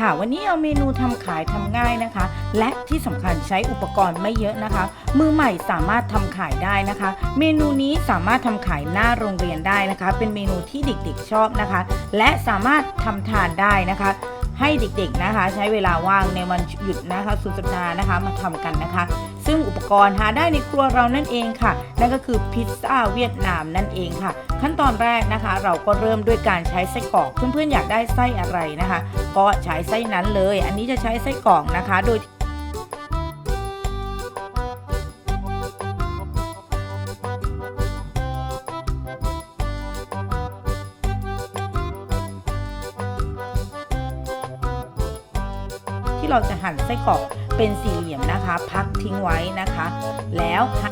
ค่ะ วันนี้เอาเมนูทำขายทำง่ายนะคะ และที่สำคัญใช้อุปกรณ์ไม่เยอะนะคะ มือใหม่สามารถทำขายได้นะคะ เมนูนี้สามารถทำขายหน้าโรงเรียนได้นะคะ เป็นเมนูที่เด็กๆชอบนะคะ และสามารถทำทานได้นะคะให้เด็กๆนะคะ ใช้เวลาว่างในวันหยุดนะคะ สุดสัปดาห์นะคะมาทำกันนะคะ ซึ่งอุปกรณ์หาได้ในครัวเรานั่นเองค่ะ นั่นก็คือพิซซ่าเวียดนามนั่นเองค่ะ ขั้นตอนแรกนะคะ เราก็เริ่มด้วยการใช้ไส้กรอกเพื่อนๆอยากได้ไส้อะไรนะคะ ก็ใช้ไส้นั้นเลย อันนี้จะใช้ไส้กรอกนะคะ โดยที่เราจะหั่นไส้กรอก เป็นสี่เหลี่ยมนะคะ พักทิ้งไว้นะคะ แล้วหั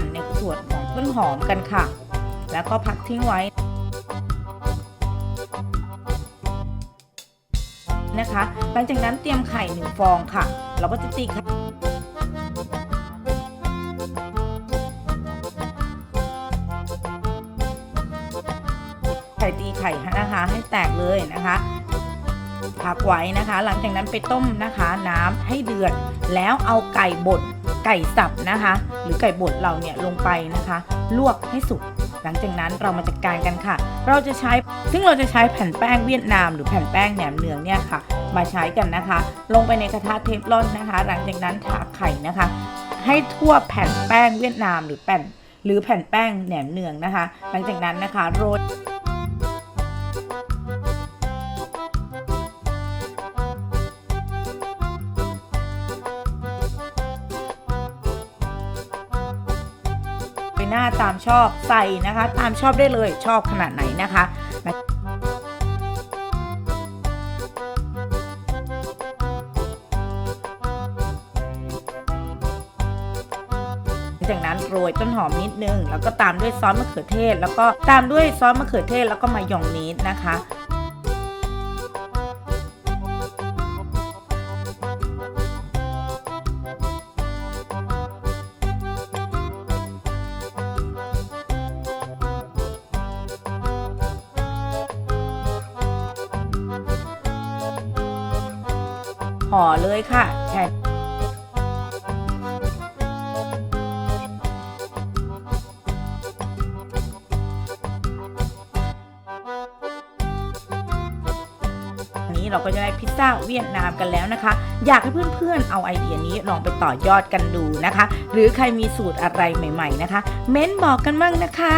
่นในขวนของต้นหอมกันค่ะ แล้วก็พักทิ้งไว้ นะคะ หลังจากนั้นเตรียมไข่หนึ่งฟองค่ะ เราก็จะตีไข่ไข่ตีไข่นะคะ ให้แตกเลยนะคะพักไว้นะคะ หลังจากนั้นไปต้มนะคะ น้ำให้เดือด แล้วเอาไก่บดไก่สับนะคะ หรือไก่บดเราเนี่ยลงไปนะคะ ลวกให้สุก หลังจากนั้นเรามาจัดการกันค่ะ เราจะใช้ซึ่งเราจะใช้แผ่นแป้งเวียดนาม หรือแผ่นแป้งแหนมเนืองเนี่ยค่ะ มาใช้กันนะคะ ลงไปในกระทะเทฟลอนนะคะ หลังจากนั้นทาไข่นะคะ ให้ทั่วแผ่นแป้งเวียดนามหรือแผ่นหรือแผ่นแป้งแหนมเนืองนะคะ หลังจากนั้นนะคะโรย หน้าตามชอบใส่นะคะ ตามชอบได้เลยชอบขนาดไหนนะคะจากนั้นโรยต้นหอมนิดนึง แล้วก็ตามด้วยซอสมะเขือเทศ แล้วก็ตามด้วยซอสมะเขือเทศแล้วก็มายองเนสนะคะ ห่อเลยค่ะแค่นนี้เราก็จะได้พิซซ่าเวียดนามกันแล้วนะคะ อยากให้เพื่อนๆ เอาไอเดียนี้ลองไปต่อยอดกันดูนะคะ หรือใครมีสูตรอะไรใหม่ ๆ นะคะ เม้นบอกกันบ้างนะคะ